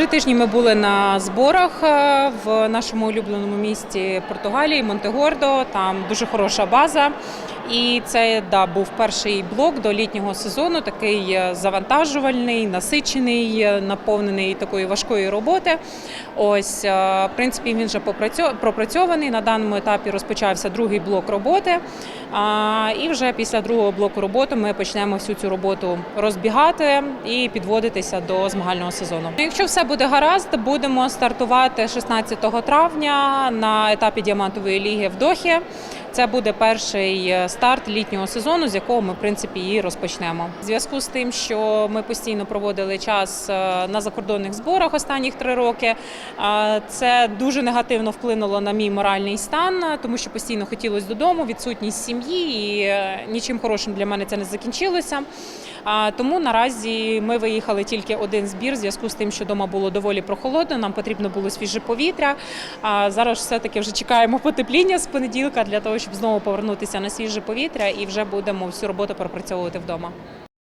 Три тижні ми були на зборах е, в нашому улюбленому місті Португалії, Монтегордо. Там дуже хороша база. І це да, був перший блок до літнього сезону, такий е, завантажувальний, насичений, е, наповнений такої важкої роботи. Ось, е, в принципі, він вже пропрацьований. На даному етапі розпочався другий блок роботи. І вже після другого блоку роботи ми почнемо всю цю роботу розбігати і підводитися до змагального сезону. Якщо все буде гаразд, будемо стартувати 16 травня на етапі діамантової ліги в Дохі. Це буде перший е, старт літнього сезону, з якого ми в принципі і розпочнемо. В зв'язку з тим, що ми постійно проводили час е, на закордонних зборах останніх три роки. е, Це дуже негативно вплинуло на мій моральний стан, тому що постійно хотілося додому, відсутність сім'ї, і нічим хорошим для мене це не закінчилося. А, Тому наразі ми виїхали тільки один збір, в зв'язку з тим, що вдома було доволі прохолодно. Нам потрібно було свіже повітря. А зараз все-таки вже чекаємо потепління з понеділка для того, щоб знову повернутися на свіже повітря, і вже будемо всю роботу пропрацьовувати вдома.